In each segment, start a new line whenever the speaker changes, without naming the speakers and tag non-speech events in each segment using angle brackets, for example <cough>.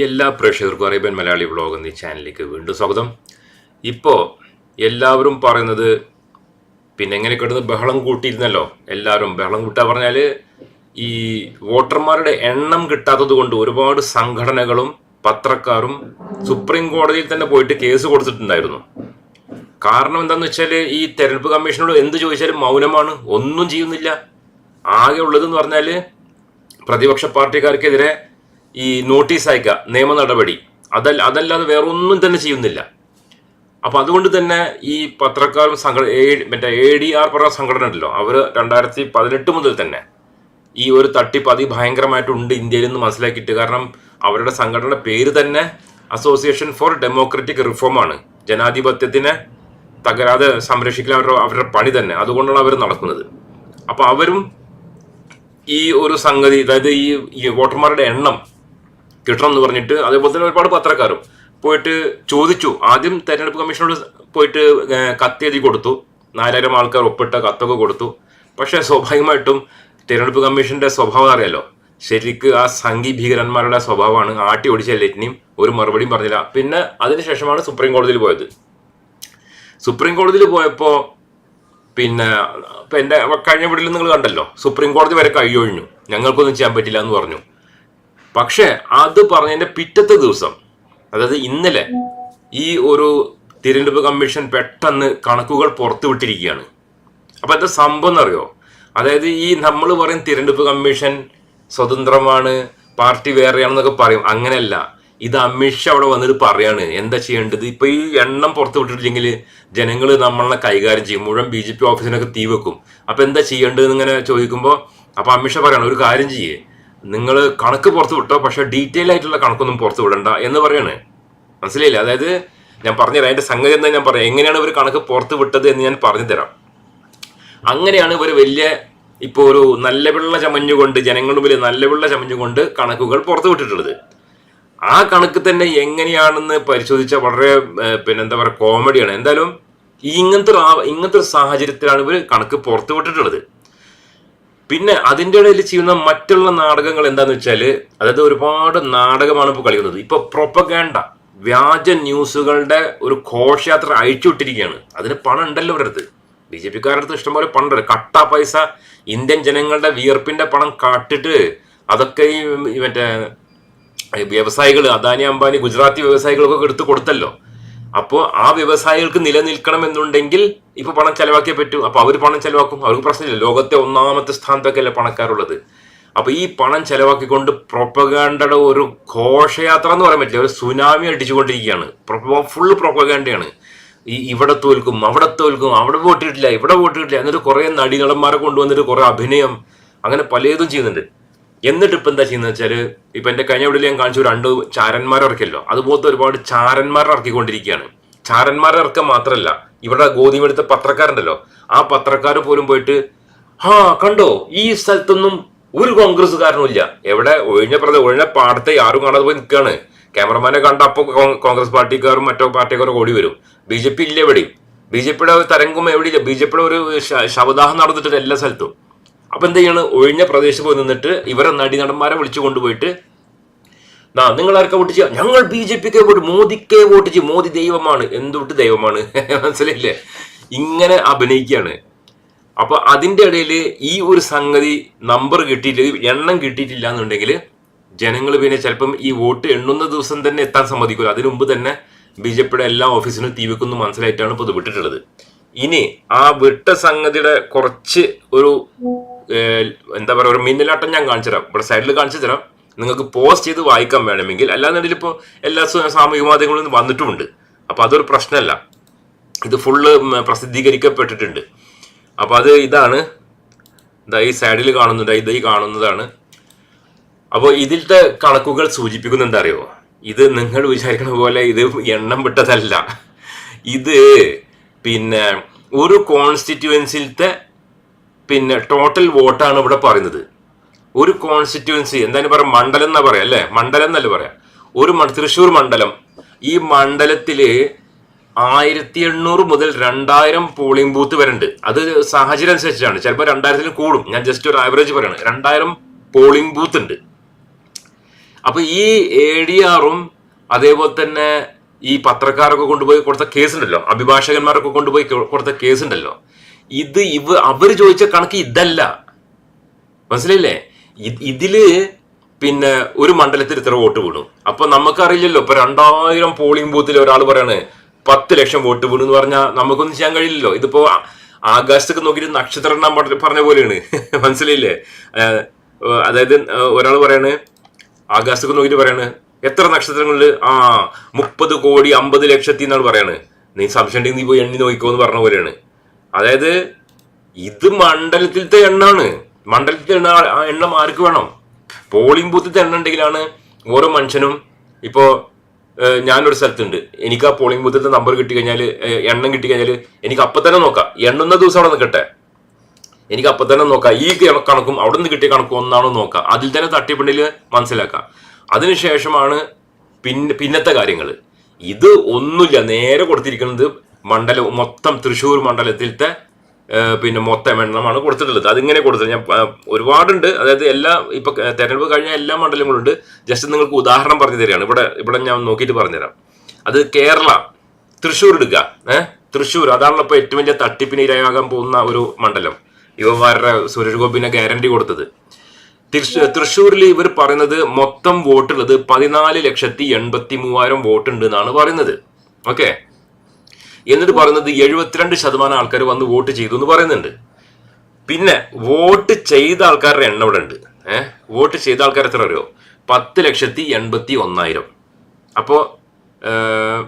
എല്ലാ പ്രേക്ഷകർക്കും Arabian Malayali vlog എന്ന ചാനലിലേക്ക് വീണ്ടും സ്വാഗതം. ഇപ്പോൾ എല്ലാവരും പറയുന്നത് പിന്നെ എങ്ങനെ കിടന്ന് ബഹളം കൂട്ടിയിരുന്നല്ലോ. എല്ലാവരും ബഹളം കൂട്ടുക പറഞ്ഞാൽ ഈ വോട്ടർമാരുടെ എണ്ണം കിട്ടാത്തത് ഒരുപാട് സംഘടനകളും പത്രക്കാരും സുപ്രീം കോടതിയിൽ തന്നെ പോയിട്ട് കേസ് കൊടുത്തിട്ടുണ്ടായിരുന്നു. കാരണം എന്താണെന്ന് വെച്ചാൽ ഈ തെരഞ്ഞെടുപ്പ് കമ്മീഷനോട് എന്ത് ചോദിച്ചാലും മൗനമാണ്. ഒന്നും ചെയ്യുന്നില്ല. ആകെ ഉള്ളതെന്ന് പറഞ്ഞാൽ പ്രതിപക്ഷ പാർട്ടിക്കാർക്കെതിരെ ഈ നോട്ടീസ് അയക്കുക നിയമ നടപടി. അതല്ല അതല്ലാതെ വേറെ ഒന്നും തന്നെ ചെയ്യുന്നില്ല. അപ്പം അതുകൊണ്ട് തന്നെ ഈ പത്രക്കാരും സംഘടന മറ്റേ എ ഡി ആർ പറഞ്ഞ സംഘടന ഉണ്ടല്ലോ അവർ രണ്ടായിരത്തി പതിനെട്ട് മുതൽ തന്നെ ഈ ഒരു തട്ടിപ്പ് അതിഭയങ്കരമായിട്ടുണ്ട് ഇന്ത്യയിൽ നിന്ന് മനസ്സിലാക്കിയിട്ട്. കാരണം അവരുടെ സംഘടനയുടെ പേര് തന്നെ അസോസിയേഷൻ ഫോർ ഡെമോക്രറ്റിക് റിഫോം ആണ്. ജനാധിപത്യത്തിനെ തകരാതെ സംരക്ഷിക്കാൻ അവരുടെ അവരുടെ പണി തന്നെ. അതുകൊണ്ടാണ് അവർ നടക്കുന്നത് അപ്പോൾ അവരും ഈ ഒരു സംഗതി അതായത് ഈ വോട്ടർമാരുടെ എണ്ണം കിട്ടണം എന്ന് പറഞ്ഞിട്ട് അതേപോലെ തന്നെ ഒരുപാട് പത്രക്കാരും പോയിട്ട് ചോദിച്ചു. ആദ്യം തെരഞ്ഞെടുപ്പ് കമ്മീഷനോട് പോയിട്ട് കത്തെഴുതി കൊടുത്തു. നാലായിരം ആൾക്കാർ ഒപ്പിട്ട കത്തൊക്കെ കൊടുത്തു. പക്ഷേ സ്വാഭാവികമായിട്ടും തെരഞ്ഞെടുപ്പ് കമ്മീഷന്റെ സ്വഭാവം അറിയാലോ ശരിക്ക് ആ സംഘി ഭീകരന്മാരുടെ സ്വഭാവമാണ്. ആട്ടി ഓടിച്ച ഒരു മറുപടിയും പറഞ്ഞില്ല. പിന്നെ അതിനുശേഷമാണ് സുപ്രീം കോടതിയിൽ പോയത്. സുപ്രീം കോടതിയിൽ പോയപ്പോൾ പിന്നെ ഇപ്പൊ എന്റെ കഴിഞ്ഞ വീട്ടിൽ നിങ്ങൾ കണ്ടല്ലോ. സുപ്രീം കോടതി വരെ കൈയൊഴിഞ്ഞു ഞങ്ങൾക്കൊന്നും ചെയ്യാൻ പറ്റില്ല എന്ന് പറഞ്ഞു. പക്ഷെ അത് പറഞ്ഞതിന്റെ പിറ്റത്തെ ദിവസം അതായത് ഇന്നലെ ഈ ഒരു തിരഞ്ഞെടുപ്പ് കമ്മീഷൻ പെട്ടെന്ന് കണക്കുകൾ പുറത്തുവിട്ടിരിക്കുകയാണ് അപ്പൊ എന്താ സംഭവം എന്നറിയോ? അതായത് ഈ നമ്മൾ പറയും തിരഞ്ഞെടുപ്പ് കമ്മീഷൻ സ്വതന്ത്രമാണ് പാർട്ടി വേറെയാണെന്നൊക്കെ പറയും. അങ്ങനെയല്ല. ഇത് അമിത്ഷാ അവിടെ വന്നിട്ട് പറയാണ്. എന്താ ചെയ്യേണ്ടത്? ഇപ്പൊ ഈ എണ്ണം പുറത്തു വിട്ടിട്ടില്ലെങ്കിൽ ജനങ്ങൾ നമ്മളെ കൈകാര്യം ചെയ്യും. മുഴുവൻ ബി ജെ പി ഓഫീസിനൊക്കെ തീ വെക്കും. അപ്പൊ എന്താ ചെയ്യേണ്ടത് ഇങ്ങനെ ചോദിക്കുമ്പോൾ അപ്പൊ അമിത്ഷാ പറയാണ് ഒരു കാര്യം ചെയ്യേ. നിങ്ങൾ കണക്ക് പുറത്ത് വിട്ടോ പക്ഷേ ഡീറ്റെയിൽ ആയിട്ടുള്ള കണക്കൊന്നും പുറത്ത് വിടണ്ട എന്ന് പറയാണ്. മനസ്സിലായില്ല? അതായത് ഞാൻ പറഞ്ഞുതരാം അതിന്റെ സംഗതി എന്താ ഞാൻ പറയാം. എങ്ങനെയാണ് ഇവർ കണക്ക് പുറത്ത് വിട്ടത് എന്ന് ഞാൻ പറഞ്ഞു തരാം അങ്ങനെയാണ് ഇവർ വലിയ ഇപ്പോൾ ഒരു നല്ല വെള്ള ചമഞ്ഞുകൊണ്ട് ജനങ്ങളുടെ മുമ്പിൽ നല്ല വെള്ള ചമഞ്ഞുകൊണ്ട് കണക്കുകൾ പുറത്തു വിട്ടിട്ടുള്ളത്. ആ കണക്ക് തന്നെ എങ്ങനെയാണെന്ന് പരിശോധിച്ച വളരെ പിന്നെ എന്താ പറയുക കോമഡിയാണ്. എന്തായാലും ഇങ്ങനത്തെ ഇങ്ങനത്തെ ഒരു സാഹചര്യത്തിലാണ് ഇവർ കണക്ക് പുറത്തു വിട്ടിട്ടുള്ളത്. പിന്നെ അതിന്റെ ഇടയിൽ ചെയ്യുന്ന മറ്റുള്ള നാടകങ്ങൾ എന്താണെന്ന് വെച്ചാൽ അതായത് ഒരുപാട് നാടകമാണ് ഇപ്പോൾ കളിക്കുന്നത്. ഇപ്പോൾ പ്രൊപ്പഗാൻഡ വ്യാജ ന്യൂസുകളുടെ ഒരു ഘോഷയാത്ര അയച്ചുവിട്ടിരിക്കുകയാണ് അതിന് പണം ഉണ്ടല്ലോ അവരുടെ അടുത്ത്. ബി ജെ പിക്കാരുടെ അടുത്ത് ഇഷ്ടംപോലെ പണ്ടുണ്ട് കട്ട പൈസ ഇന്ത്യൻ ജനങ്ങളുടെ വിയർപ്പിന്റെ പണം കാട്ടിട്ട് അതൊക്കെ ഈ മറ്റേ വ്യവസായികൾ അദാനി അംബാനി ഗുജറാത്തി വ്യവസായികൾക്കൊക്കെ എടുത്ത് കൊടുത്തല്ലോ. അപ്പോൾ ആ വ്യവസായികൾക്ക് നിലനിൽക്കണം എന്നുണ്ടെങ്കിൽ ഇപ്പൊ പണം ചെലവാക്കിയേ പറ്റൂ. അപ്പൊ അവർ പണം ചെലവാക്കും. അവർക്ക് പ്രശ്നമില്ല. ലോകത്തെ ഒന്നാമത്തെ സ്ഥാനത്തൊക്കെയല്ലേ പണക്കാരുള്ളത്. അപ്പൊ ഈ പണം ചെലവാക്കിക്കൊണ്ട് പ്രൊപ്പഗാൻഡയുടെ ഒരു ഘോഷയാത്ര എന്ന് പറയാൻ പറ്റില്ല. ഒരു സുനാമി അടിച്ചുകൊണ്ടിരിക്കുകയാണ്. ഫുള്ള് പ്രൊപ്പഗാൻഡയാണ് ഈ ഇവിടെ തോൽക്കും അവിടെ തോൽക്കും അവിടെ വോട്ടിട്ടില്ല ഇവിടെ വോട്ടിട്ടില്ല എന്നിട്ട് കുറെ നടിനടന്മാരെ കൊണ്ടുവന്നിട്ട് കുറെ അഭിനയം അങ്ങനെ പലതും ചെയ്യുന്നുണ്ട്. എന്നിട്ട് ഇപ്പം എന്താ ചെയ്യുന്നത് വെച്ചാൽ ഇപ്പൊ എന്റെ കഴിഞ്ഞ ഞാൻ കാണിച്ചു രണ്ട് ചാരന്മാരെ ഇറക്കിയല്ലോ. അതുപോലത്തെ ഒരുപാട് ചാരന്മാരെ ഇറക്കിക്കൊണ്ടിരിക്കുകയാണ്. ചാരന്മാരെ ഇറക്കം മാത്രമല്ല ഇവിടെ ഗോതിമെടുത്ത പത്രക്കാരുണ്ടല്ലോ. ആ പത്രക്കാർ പോലും പോയിട്ട് ആ കണ്ടോ? ഈ സ്ഥലത്തൊന്നും ഒരു കോൺഗ്രസ്സുകാരനും ഇല്ല. എവിടെ ഒഴിഞ്ഞ പ്രദ ഒഴിഞ്ഞ പാടത്തെ ആരും കാണാതെ പോയി നിൽക്കുകയാണ്. ക്യാമറമാനെ കണ്ട അപ്പോൾ കോൺഗ്രസ് പാർട്ടിക്കാരും മറ്റോ പാർട്ടിക്കാരും ഓടി വരും. ബി ജെ പി ഇല്ല എവിടെയും. ബി ജെ പിയുടെ തരംഗം എവിടെയില്ല? ബി ജെ പിയുടെ ഒരു ശവദാഹം നടന്നിട്ടുണ്ട് എല്ലാ സ്ഥലത്തും. അപ്പൊ എന്ത് ചെയ്യണം? ഒഴിഞ്ഞ പ്രദേശത്ത് പോയി നിന്നിട്ട് ഇവരെ നടി നടന്മാരെ വിളിച്ചു കൊണ്ടുപോയിട്ട് നാ നിങ്ങൾ ആർക്കാ വോട്ട് ചെയ്യാം? ഞങ്ങൾ ബി ജെ പിക്ക് വോട്ട് മോദിക്കേ വോട്ട് ചെയ്യും. മോദി ദൈവമാണ്. എന്തുകൊണ്ട് ദൈവമാണ്? <laughs> മനസ്സിലായില്ലേ? ഇങ്ങനെ അഭിനയിക്കുകയാണ്. അപ്പൊ അതിന്റെ ഇടയിൽ ഈ ഒരു സംഗതി നമ്പർ കിട്ടിയിട്ട് എണ്ണം കിട്ടിയിട്ടില്ല എന്നുണ്ടെങ്കിൽ ജനങ്ങൾ പിന്നെ ചിലപ്പം ഈ വോട്ട് എണ്ണുന്ന ദിവസം തന്നെ എത്താൻ സമ്മതിക്കില്ല അതിനു മുമ്പ് തന്നെ ബി ജെ പിയുടെ എല്ലാ ഓഫീസിനും തീ വെക്കുന്നു മനസ്സിലായിട്ടാണ് ഇപ്പോൾ ഇത് വിട്ടിട്ടുള്ളത്. ഇനി ആ വിട്ട സംഗതിയുടെ കുറച്ച് ഒരു എന്താ പറയുക ഒരു മിന്നലാട്ടം ഞാൻ കാണിച്ചു തരാം. ഇവിടെ സൈഡിൽ കാണിച്ചു തരാം. നിങ്ങൾക്ക് പോസ്റ്റ് ചെയ്ത് വായിക്കാൻ വേണമെങ്കിൽ അല്ലാന്നുണ്ടെങ്കിൽ ഇപ്പോൾ എല്ലാ സാമൂഹിക മാധ്യമങ്ങളിൽ നിന്ന് വന്നിട്ടുമുണ്ട്. അപ്പോൾ അതൊരു പ്രശ്നമല്ല. ഇത് ഫുള്ള് പ്രസിദ്ധീകരിക്കപ്പെട്ടിട്ടുണ്ട്. അപ്പോൾ അത് ഇതാണ്. ഇതാ ഈ സൈഡിൽ കാണുന്നുണ്ട് ഇത് ഈ കാണുന്നതാണ്. അപ്പോൾ ഇതിലത്തെ കണക്കുകൾ സൂചിപ്പിക്കുന്ന എന്താ അറിയോ? ഇത് നിങ്ങൾ വിചാരിക്കുന്ന പോലെ ഇത് എണ്ണം വിട്ടതല്ല. ഇത് പിന്നെ ഒരു കോൺസ്റ്റിറ്റ്യുവൻസിലത്തെ പിന്നെ ടോട്ടൽ വോട്ടാണ് ഇവിടെ പറയുന്നത്. ഒരു കോൺസ്റ്റിറ്റ്യുവൻസി എന്താണ് പറയാം മണ്ഡലം എന്നാ പറയാം അല്ലേ? മണ്ഡലം എന്നല്ല പറയാം? ഒരു തൃശ്ശൂർ മണ്ഡലം. ഈ മണ്ഡലത്തിൽ ആയിരത്തി എണ്ണൂറ് മുതൽ രണ്ടായിരം പോളിംഗ് ബൂത്ത് വരെ ഉണ്ട് അത് സാഹചര്യം അനുസരിച്ചാണ് ചിലപ്പോൾ രണ്ടായിരത്തിൽ കൂടും. ഞാൻ ജസ്റ്റ് ഒരു ആവറേജ് പറയാണ്. രണ്ടായിരം പോളിംഗ് ബൂത്ത് ഉണ്ട്. അപ്പൊ ഈ എ ഡി ആറും അതേപോലെ തന്നെ ഈ പത്രക്കാരൊക്കെ കൊണ്ടുപോയി കൊടുത്ത കേസുണ്ടല്ലോ അഭിഭാഷകന്മാരൊക്കെ കൊണ്ടുപോയി കൊടുത്ത കേസുണ്ടല്ലോ ഇത് ഇവ അവർ ചോദിച്ച കണക്ക് ഇതല്ല. മനസ്സിലായില്ലേ? ഇ- ഇതിൽ പിന്നെ ഒരു മണ്ഡലത്തിൽ ഇത്ര വോട്ട് വീണു. അപ്പൊ നമുക്കറിയില്ലല്ലോ ഇപ്പൊ രണ്ടായിരം പോളിംഗ് ബൂത്തിൽ ഒരാൾ പറയാണ് പത്ത് ലക്ഷം വോട്ട് വീണു എന്ന് പറഞ്ഞാൽ നമുക്കൊന്നും ചെയ്യാൻ കഴിയില്ലല്ലോ. ഇതിപ്പോ ആകാശത്തൊക്കെ നോക്കിയിട്ട് നക്ഷത്രം എണ്ണം പറഞ്ഞ- പോലെയാണ്. <laughs> മനസ്സിലായില്ലേ? അതായത് ഒരാൾ പറയാണ് ആകാശത്തൊക്കെ നോക്കിയിട്ട് പറയാണ് എത്ര നക്ഷത്രങ്ങളിൽ? ആ മുപ്പത് കോടി അമ്പത് ലക്ഷത്തി എന്നാണ് പറയാണ്. നീ സംശയം ഉണ്ടെങ്കിൽ നീ പോയി എണ്ണി നോക്കിക്കോ എന്ന് പറഞ്ഞ പോലെയാണ്. അതായത് ഇത് മണ്ഡലത്തിലത്തെ എണ്ണാണ്. മണ്ഡലത്തിലെ എണ്ണ ആ എണ്ണം ആർക്ക് വേണം? പോളിംഗ് ബൂത്തിലത്തെ എണ്ണ ഉണ്ടെങ്കിലാണ് ഓരോ മനുഷ്യനും ഇപ്പോൾ ഞാനൊരു സ്ഥലത്തുണ്ട്. എനിക്ക് ആ പോളിംഗ് ബൂത്തിലത്തെ നമ്പർ കിട്ടി കഴിഞ്ഞാൽ എണ്ണം കിട്ടി കഴിഞ്ഞാൽ എനിക്ക് അപ്പം തന്നെ നോക്കാം. എണ്ണുന്ന ദിവസം അവിടെ നിൽക്കട്ടെ എനിക്ക് അപ്പം തന്നെ നോക്കാം. ഈ കണക്കും അവിടെ നിന്ന് കിട്ടിയ കണക്കും ഒന്നാണോ നോക്കാം. അതിൽ തന്നെ തട്ടിപ്പിണ്ടിൽ മനസ്സിലാക്കാം. അതിനുശേഷമാണ് പിന്നെ പിന്നത്തെ കാര്യങ്ങൾ ഇത് ഒന്നുമില്ല. നേരെ കൊടുത്തിരിക്കുന്നത് മണ്ഡലം മൊത്തം തൃശ്ശൂർ മണ്ഡലത്തിലത്തെ പിന്നെ മൊത്തം എണ്ണമാണ് കൊടുത്തിട്ടുള്ളത്. അതിങ്ങനെ കൊടുത്തത്. ഞാൻ ഒരുപാടുണ്ട്. അതായത് എല്ലാ ഇപ്പൊ തെരഞ്ഞെടുപ്പ് കഴിഞ്ഞ എല്ലാ മണ്ഡലങ്ങളുണ്ട്. ജസ്റ്റ് നിങ്ങൾക്ക് ഉദാഹരണം പറഞ്ഞു തരികയാണ്. ഇവിടെ ഇവിടെ ഞാൻ നോക്കിയിട്ട് പറഞ്ഞുതരാം. അത് കേരള തൃശ്ശൂർ എടുക്കുക ഏഹ് തൃശ്ശൂർ. അതാണല്ലോ ഇപ്പൊ ഏറ്റവും വലിയ തട്ടിപ്പിന് ഇരയാകാൻ പോകുന്ന ഒരു മണ്ഡലം. ഇവന്മാരുടെ സുരേഷ് ഗോപിനെ ഗ്യാരണ്ടി കൊടുത്തത്. തൃശ്ശൂ- തൃശ്ശൂരിൽ ഇവർ പറയുന്നത് മൊത്തം വോട്ടുള്ളത് പതിനാല് ലക്ഷത്തി എൺപത്തി മൂവായിരം വോട്ട് ഉണ്ട് എന്നാണ് പറയുന്നത്. ഓക്കെ? എന്നിട്ട് പറയുന്നത് എഴുപത്തിരണ്ട് ശതമാനം ആൾക്കാർ വന്ന് വോട്ട് ചെയ്തു എന്ന് പറയുന്നുണ്ട്. പിന്നെ വോട്ട് ചെയ്ത ആൾക്കാരുടെ എണ്ണം ഇവിടെ ഉണ്ട്. ഏഹ് വോട്ട് ചെയ്ത ആൾക്കാർ എത്ര അറിയോ? പത്ത് ലക്ഷത്തി എൺപത്തി ഒന്നായിരം. അപ്പോ ഏഹ്,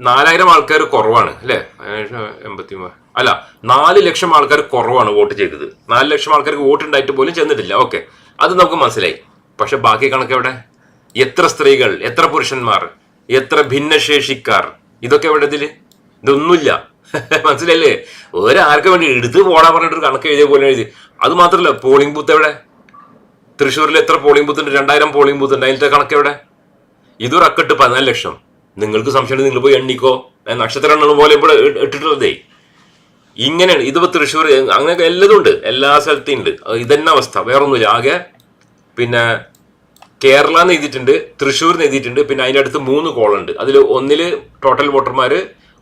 നാലായിരം ആൾക്കാർ കുറവാണ് അല്ലേ? എൺപത്തി അല്ല നാല് ലക്ഷം ആൾക്കാർ കുറവാണ് വോട്ട് ചെയ്തത്. നാല് ലക്ഷം ആൾക്കാർക്ക് വോട്ട് ഉണ്ടായിട്ട് പോലും ചെന്നിട്ടില്ല. ഓക്കെ. അത് നമുക്ക് മനസ്സിലായി. പക്ഷെ ബാക്കി കണക്ക് എവിടെ? എത്ര സ്ത്രീകൾ എത്ര പുരുഷന്മാർ എത്ര ഭിന്നശേഷിക്കാർ ഇതൊക്കെ എവിടെ ഇതിൽ? ഇതൊന്നുമില്ല. <laughs> മനസ്സിലല്ലേ ഒരാർക്ക് വേണ്ടി എടുത്ത് പോടാ പറഞ്ഞിട്ട് കണക്ക് എഴുതിയ പോലെ എഴുതി. അത് മാത്രമല്ല പോളിംഗ് ബൂത്ത് എവിടെ? തൃശ്ശൂരിൽ എത്ര പോളിംഗ് ബൂത്ത് ഉണ്ട്? രണ്ടായിരം പോളിംഗ് ബൂത്ത് ഉണ്ട്. അതിലത്തെ കണക്ക് എവിടെ? ഇതൊരു അക്കട്ട് പതിനാല് ലക്ഷം. നിങ്ങൾക്ക് സംശയം നിങ്ങൾ പോയി എണ്ണിക്കോ. നക്ഷത്രം എണ്ണ പോലെ ഇവിടെ ഇട്ടിട്ടുള്ളതേ ഇങ്ങനെയാണ് ഇതിപ്പോ തൃശ്ശൂർ അങ്ങനെയൊക്കെ എല്ലതും ഉണ്ട്. എല്ലാ സ്ഥലത്തും ഉണ്ട്. ഇതന്നെ അവസ്ഥ. വേറൊന്നുമില്ല. ആകെ പിന്നെ കേരള എന്ന് എഴുതിയിട്ടുണ്ട് തൃശ്ശൂർ എന്ന് എഴുതിയിട്ടുണ്ട് പിന്നെ അതിന്റെ അടുത്ത് മൂന്ന് കോളുണ്ട്. അതിൽ ഒന്നിൽ ടോട്ടൽ വോട്ടർമാർ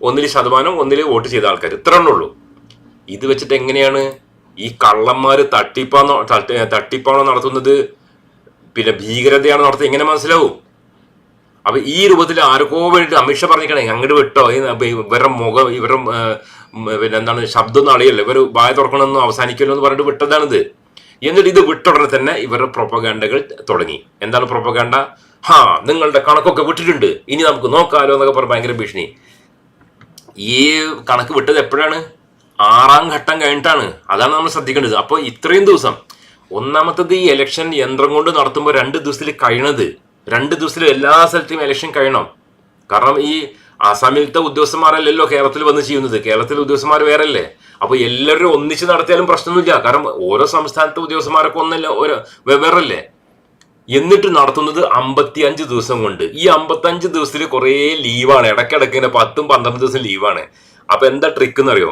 ഒന്നിൽ ശതമാനം ഒന്നിൽ വോട്ട് ചെയ്ത ആൾക്കാർ ഇത്ര ഉള്ളൂ ഇത് വെച്ചിട്ട് എങ്ങനെയാണ് ഈ കള്ളന്മാർ തട്ടിപ്പാണോ തട്ടി- തട്ടിപ്പാണോ നടത്തുന്നത്? പിന്നെ ഭീകരതയാണോ നടത്തുന്നത്? എങ്ങനെ മനസ്സിലാവും? അപ്പൊ ഈ രൂപത്തിൽ ആർക്കോ വേണ്ടി അമിത്ഷാ പറഞ്ഞിരിക്കണേ അങ്ങോട്ട് വിട്ടോ. ഇവരുടെ മുഖം ഇവരുടെ പിന്നെ എന്താണ് ശബ്ദം ഒന്നും അറിയല്ലോ ഇവർ വായ തുറക്കണമെന്നും അവസാനിക്കല്ലോ എന്ന് പറഞ്ഞിട്ട് വിട്ടതാണിത്. എന്നിട്ട് ഇത് വിട്ടുടനെ തന്നെ ഇവരുടെ പ്രൊപ്പഗാൻഡകൾ തുടങ്ങി. എന്താണ് പ്രൊപ്പഗാൻഡ ഹാ നിങ്ങളുടെ കണക്കൊക്കെ വിട്ടിട്ടുണ്ട്. ഇനി നമുക്ക് നോക്കാലോ എന്നൊക്കെ പറഞ്ഞ് ഭയങ്കര ഭീഷണി. ഈ കണക്ക് വിട്ടത് എപ്പോഴാണ്? ആറാം ഘട്ടം കഴിഞ്ഞിട്ടാണ്. അതാണ് നമ്മൾ ശ്രദ്ധിക്കേണ്ടത്. അപ്പോൾ ഇത്രയും ദിവസം ഒന്നാമത്തത് ഈ ഇലക്ഷൻ യന്ത്രം കൊണ്ട് നടത്തുമ്പോൾ രണ്ട് ദിവസത്തിൽ കഴിയണത്. രണ്ട് ദിവസത്തിൽ എല്ലാ സ്ഥലത്തും ഇലക്ഷൻ കഴിയണം. കാരണം ഈ ആസാമിലത്തെ ഉദ്യോഗസ്ഥന്മാരല്ലല്ലോ കേരളത്തിൽ വന്ന് ചെയ്യുന്നത്. കേരളത്തിലെ ഉദ്യോഗസ്ഥന്മാർ വേറെ അല്ലേ അപ്പോൾ എല്ലാവരും ഒന്നിച്ച് നടത്തിയാലും പ്രശ്നമൊന്നുമില്ല. കാരണം ഓരോ സംസ്ഥാനത്തെ ഉദ്യോഗസ്ഥന്മാരൊക്കെ ഒന്നല്ല ഓരോ വെവ്വേറല്ലേ എന്നിട്ട് നടത്തുന്നത് അമ്പത്തി അഞ്ച് ദിവസം കൊണ്ട്. ഈ അമ്പത്തി അഞ്ച് ദിവസത്തിൽ കുറേ ലീവാണ്. ഇടയ്ക്കിടയ്ക്ക് ഇങ്ങനെ പത്തും പന്ത്രണ്ട് ദിവസം ലീവാണ്. അപ്പൊ എന്താ ട്രിക്ക് എന്നറിയോ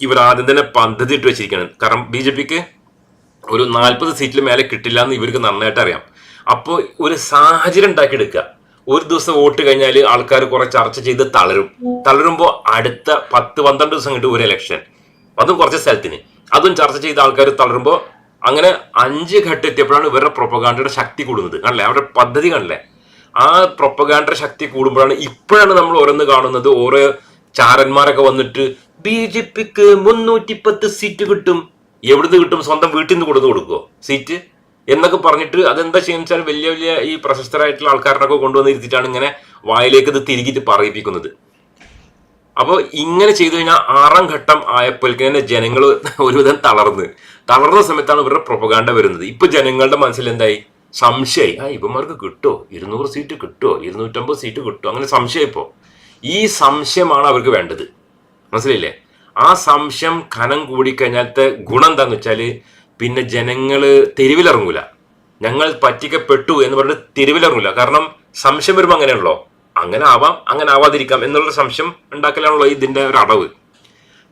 ഇവർ ആദ്യം തന്നെ പദ്ധതി ഇട്ട് വെച്ചിരിക്കണം കാരണം ബി ജെ പിക്ക് ഒരു നാൽപ്പത് സീറ്റിൽ മേലെ കിട്ടില്ല എന്ന് ഇവർക്ക് നന്നായിട്ട് അറിയാം. അപ്പോൾ ഒരു സാഹചര്യം ഉണ്ടാക്കിയെടുക്കുക. ഒരു ദിവസം വോട്ട് കഴിഞ്ഞാൽ ആൾക്കാർ കുറെ ചർച്ച ചെയ്ത് തളരും. തളരുമ്പോൾ അടുത്ത പത്ത് പന്ത്രണ്ട് ദിവസം കിട്ടും ഒരു ഇലക്ഷൻ അതും കുറച്ച് സ്ഥലത്തിന്. അതും ചർച്ച ചെയ്ത ആൾക്കാർ തളരുമ്പോൾ അങ്ങനെ അഞ്ച് ഘട്ടം എത്തിയപ്പോഴാണ് ഇവരുടെ പ്രൊപ്പഗാണ്ടയുടെ ശക്തി കൂടുന്നത്. കാണില്ലേ അവരുടെ പദ്ധതി കാണില്ലേ ആ പ്രൊപ്പഗാണ്ടയുടെ ശക്തി കൂടുമ്പോഴാണ് ഇപ്പോഴാണ് നമ്മൾ ഓരോന്ന് കാണുന്നത്. ഓരോ ചാരന്മാരൊക്കെ വന്നിട്ട് ബി ജെ പിക്ക് മുന്നൂറ്റി പത്ത് സീറ്റ് കിട്ടും. എവിടുന്ന് കിട്ടും? സ്വന്തം വീട്ടിൽ നിന്ന് കൊടുത്ത് കൊടുക്കുമോ സീറ്റ്? എന്നൊക്കെ പറഞ്ഞിട്ട് അതെന്താ ചെയ്യുന്ന വെച്ചാൽ വലിയ വലിയ ഈ പ്രശസ്തരായിട്ടുള്ള ആൾക്കാരനൊക്കെ കൊണ്ടുവന്ന് ഇരുത്തിയിട്ടാണ് ഇങ്ങനെ വായിലേക്ക് ഇത് തിരികിട്ട് പറയിപ്പിക്കുന്നത്. അപ്പോൾ ഇങ്ങനെ ചെയ്തു കഴിഞ്ഞാൽ ആറാം ഘട്ടം ആയപ്പോഴേക്കും തന്നെ ജനങ്ങൾ ഒരുവിധം തളർന്ന്. തളർന്ന സമയത്താണ് ഇവരുടെ പ്രൊപകാണ്ട വരുന്നത്. ഇപ്പൊ ജനങ്ങളുടെ മനസ്സിൽ എന്തായി? സംശയമായി ആ ഇവന്മാർക്ക് കിട്ടുമോ ഇരുന്നൂറ് സീറ്റ് കിട്ടുമോ ഇരുന്നൂറ്റമ്പത് സീറ്റ് കിട്ടുമോ അങ്ങനെ സംശയം ഇപ്പോൾ ഈ സംശയമാണ് അവർക്ക് വേണ്ടത്. മനസ്സിലില്ലേ ആ സംശയം കനം കൂടിക്കഴിഞ്ഞാലത്തെ ഗുണം എന്താന്ന് വെച്ചാൽ പിന്നെ ജനങ്ങൾ തെരുവിലിറങ്ങൂല. ഞങ്ങൾ പറ്റിക്കപ്പെട്ടു എന്ന് പറഞ്ഞിട്ട് തെരുവിലിറങ്ങൂല. കാരണം സംശയം വരുമ്പോൾ അങ്ങനെയാണല്ലോ. അങ്ങനെ ആവാം അങ്ങനെ ആവാതിരിക്കാം എന്നുള്ള സംശയം ഉണ്ടാക്കലാണല്ലോ ഇതിന്റെ ഒരു അടവ്.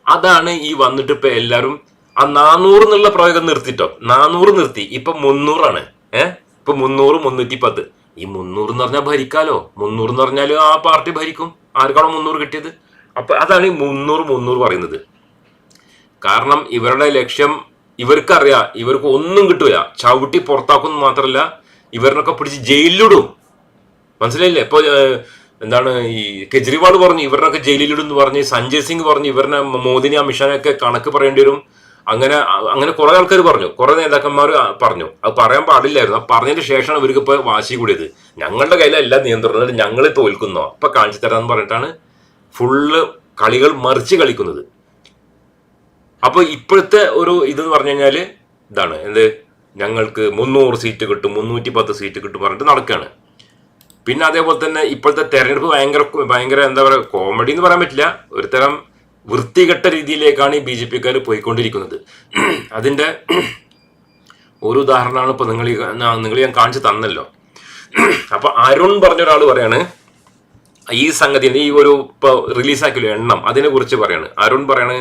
അതാണ് ഈ വന്നിട്ട് ഇപ്പൊ എല്ലാവരും ആ നാനൂറ് എന്നുള്ള പ്രയോഗം നിർത്തിട്ടോ? നാനൂറ് നിർത്തി. ഇപ്പൊ മുന്നൂറാണ്. ഏഹ് ഇപ്പൊ മുന്നൂറ് മുന്നൂറ്റി പത്ത് ഈ മുന്നൂറ് എന്ന് പറഞ്ഞാൽ ഭരിക്കാലോ? മുന്നൂറ് എന്ന് പറഞ്ഞാലോ ആ പാർട്ടി ഭരിക്കും. ആർക്കാണോ മുന്നൂറ് കിട്ടിയത്? അപ്പൊ അതാണ് ഈ മുന്നൂറ് മുന്നൂറ് പറയുന്നത്. കാരണം ഇവരുടെ ലക്ഷ്യം ഇവർക്കറിയാം. ഇവർക്ക് ഒന്നും കിട്ടൂല. ചവിട്ടി പുറത്താക്കും മാത്രമല്ല ഇവരിനൊക്കെ പിടിച്ച് ജയിലിലിടും. മനസ്സിലായില്ലേ? ഇപ്പൊ എന്താണ് ഈ കെജ്രിവാൾ പറഞ്ഞു ഇവരൊക്കെ ജയിലിലിടും എന്ന് പറഞ്ഞ് സഞ്ജയ് സിംഗ് പറഞ്ഞു ഇവരെ മോദിനെ അമിത്ഷാനൊക്കെ കണക്ക് പറയേണ്ടി വരും. അങ്ങനെ അങ്ങനെ കുറെ ആൾക്കാർ പറഞ്ഞു. കുറെ നേതാക്കന്മാർ പറഞ്ഞു. അത് പറയാൻ പാടില്ലായിരുന്നു. ആ പറഞ്ഞതിന് ശേഷമാണ് ഇവർക്ക് ഇപ്പൊ വാശി കൂടിയത്. ഞങ്ങളുടെ കയ്യിലെ എല്ലാ നിയന്ത്രണങ്ങളും ഞങ്ങൾ തോൽക്കുന്നോ അപ്പൊ കാണിച്ചു തരാന്ന് പറഞ്ഞിട്ടാണ് ഫുള്ള് കളികൾ മറിച്ച് കളിക്കുന്നത്. അപ്പൊ ഇപ്പോഴത്തെ ഒരു ഇതെന്ന് പറഞ്ഞു കഴിഞ്ഞാൽ ഇതാണ്. എന്ത്? ഞങ്ങൾക്ക് മുന്നൂറ് സീറ്റ് കിട്ടും മുന്നൂറ്റി പത്ത് സീറ്റ് കിട്ടും പറഞ്ഞിട്ട് നടക്കുകയാണ് പിന്നെ അതേപോലെ തന്നെ ഇപ്പോഴത്തെ തെരഞ്ഞെടുപ്പ് ഭയങ്കര ഭയങ്കര എന്താ പറയുക കോമഡി എന്ന് പറയാൻ പറ്റില്ല. ഒരു തരം വൃത്തികെട്ട രീതിയിലേക്കാണ് ഈ ബി ജെ പിക്കാർ പോയിക്കൊണ്ടിരിക്കുന്നത്. അതിന്റെ ഒരു ഉദാഹരണമാണ് ഇപ്പൊ നിങ്ങൾ നിങ്ങൾ ഞാൻ കാണിച്ചു തന്നല്ലോ. അപ്പോൾ അരുൺ പറഞ്ഞ ഒരാൾ പറയാണ് ഈ സംഗതി ഈ ഒരു ഇപ്പൊ റിലീസാക്കിയല്ലോ എണ്ണം അതിനെ കുറിച്ച് പറയാണ്. അരുൺ പറയാണ്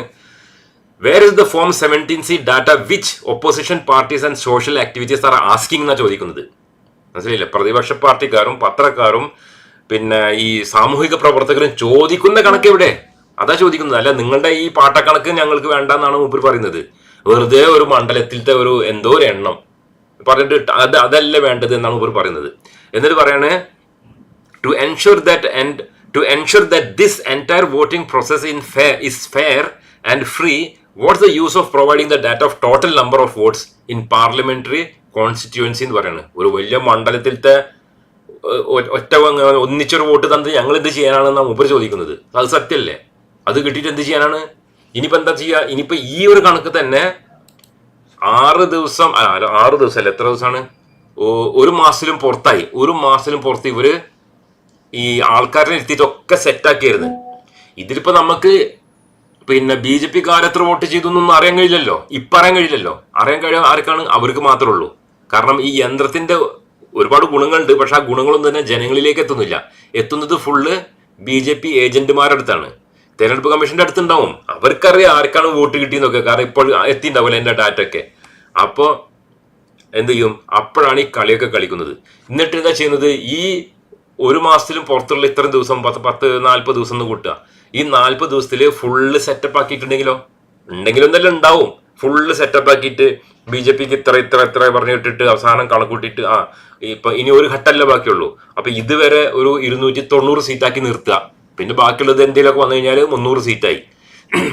where is the form seventeen C data which opposition parties and social activities are asking എന്നാണ് ചോദിക്കുന്നത്. മനസ്സിലായില്ലേ? പ്രതിപക്ഷ പാർട്ടിക്കാരും പത്രക്കാരും പിന്നെ ഈ സാമൂഹിക പ്രവർത്തകരും ചോദിക്കുന്ന കണക്ക് എവിടെ? അതാ ചോദിക്കുന്നത്. അല്ല നിങ്ങളുടെ ഈ പാട്ടക്കണക്ക് ഞങ്ങൾക്ക് വേണ്ട എന്നാണ് മൂപ്പർ പറയുന്നത്. വെറുതെ ഒരു മണ്ഡലത്തിലത്തെ ഒരു എന്തോ ഒരു എണ്ണം പറഞ്ഞിട്ട് അത് അതല്ല വേണ്ടത് എന്നാണ് മൂപ്പർ പറയുന്നത്. എന്നിട്ട് പറയാണ് to ensure that and to ensure that this entire voting process in fair is fair and free what's the use of providing the data of total number of votes in parliamentary constituency എന്ന് പറയുന്നത് ഒരു വലിയ മണ്ഡലത്തിലത്തെ ഒറ്റ ഒന്നിച്ചൊരു vote തന്നിട്ട് ഞങ്ങൾ എന്ത് ചെയ്യാനാണെന്നാണ് ഉപരി ചോദിക്കുന്നത്. അത് സത്യമല്ലേ? അത് കിട്ടിയിട്ട് എന്ത് ചെയ്യാനാണ്? ഇനിയിപ്പോൾ എന്താ ചെയ്യുക ഇനിയിപ്പോൾ ഈ ഒരു കണക്ക് തന്നെ ആറ് ദിവസം ആറ് ദിവസം അല്ല എത്ര ദിവസമാണ്? ഒരു മാസത്തിലും പുറത്തായി. ഒരു മാസത്തിലും പുറത്ത് ഇവർ ഈ ആൾക്കാരെ ഇരുത്തിയിട്ടൊക്കെ സെറ്റാക്കിയായിരുന്നു ഇതിലിപ്പോ നമുക്ക് പിന്നെ ബി ജെ പിക്കാർ എത്ര വോട്ട് ചെയ്തു എന്നൊന്നും അറിയാൻ കഴിയില്ലല്ലോ. ഇപ്പം അറിയാൻ കഴിയില്ലല്ലോ. അറിയാൻ കഴിയാൻ ആർക്കാണ്? അവർക്ക് മാത്രമേ ഉള്ളൂ. കാരണം ഈ യന്ത്രത്തിന്റെ ഒരുപാട് ഗുണങ്ങളുണ്ട് പക്ഷെ ആ ഗുണങ്ങളൊന്നും തന്നെ ജനങ്ങളിലേക്ക് എത്തുന്നില്ല. എത്തുന്നത് ഫുള്ള് ബി ജെ പി ഏജന്റുമാരുടെ അടുത്താണ് തെരഞ്ഞെടുപ്പ് കമ്മീഷന്റെ അടുത്തുണ്ടാവും. അവർക്കറിയാം ആർക്കാണ് വോട്ട് കിട്ടിയെന്നൊക്കെ. കാരണം ഇപ്പോൾ എത്തിണ്ടാവില്ല എന്റെ ഡാറ്റ ഒക്കെ അപ്പോ എന്ത് ചെയ്യും? അപ്പോഴാണ് ഈ കളിയൊക്കെ കളിക്കുന്നത്. എന്നിട്ട് എന്താ ചെയ്യുന്നത്? ഈ ഒരു മാസത്തിലും പുറത്തുള്ള ഇത്രയും ദിവസം പത്ത് പത്ത് നാല്പത് ദിവസം ഒന്ന് കൂട്ടുക. ഈ നാല്പത് ദിവസത്തിൽ ഫുള്ള് സെറ്റപ്പ് ആക്കിയിട്ടുണ്ടെങ്കിലോ? ഉണ്ടെങ്കിലും എന്തെല്ലാം ഉണ്ടാവും. ഫുള്ള് സെറ്റപ്പ് ആക്കിയിട്ട് ബി ജെ പിക്ക് ഇത്ര ഇത്ര ഇത്ര പറഞ്ഞിട്ടിട്ട് അവസാനം കണക്കൂട്ടിയിട്ട് ആ ഇപ്പൊ ഇനി ഒരു ഘട്ടമല്ലേ ബാക്കിയുള്ളൂ. അപ്പൊ ഇതുവരെ ഒരു ഇരുന്നൂറ്റി തൊണ്ണൂറ് സീറ്റാക്കി നിർത്തുക. പിന്നെ ബാക്കിയുള്ളത് എന്തെങ്കിലുമൊക്കെ വന്നു കഴിഞ്ഞാൽ മുന്നൂറ് സീറ്റായി.